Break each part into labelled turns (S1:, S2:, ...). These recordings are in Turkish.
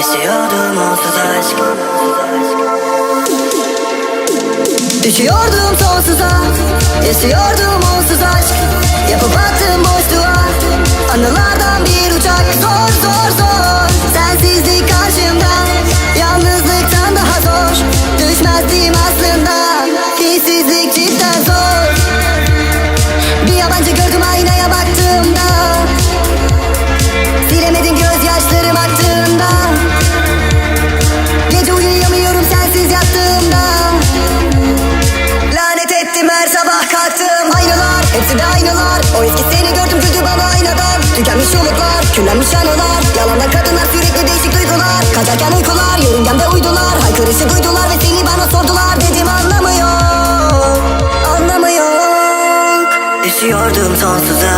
S1: Esiyordum onsuz aşk. Üşüyordum sonsuza. Esiyordum onsuz aşk. Yapıp attım boşluğa. Anılar Tükenmiş yoluklar küllenmiş anılar Yalandan kadınlar sürekli değişik duygular. Kaçarken uykular yörüngemde uydular. Haykırışı duydular ve seni bana sordular. Dedim anlamıyor Anlamıyor. Düşüyordum sonsuza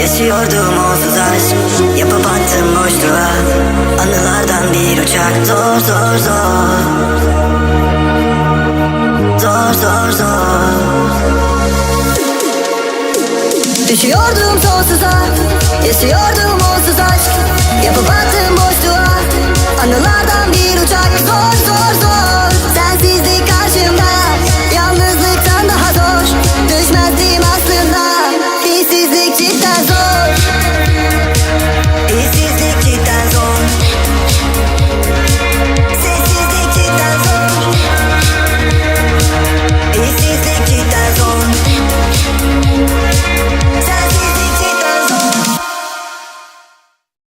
S1: Yaşıyordum onsuz aşk Yapıp attım boşluğa Anılardan bir uçak. Zor zor zor. Zor zor zor. Düşüyordum sonsuza Yaşıyordum onsuz aşk. Yapıp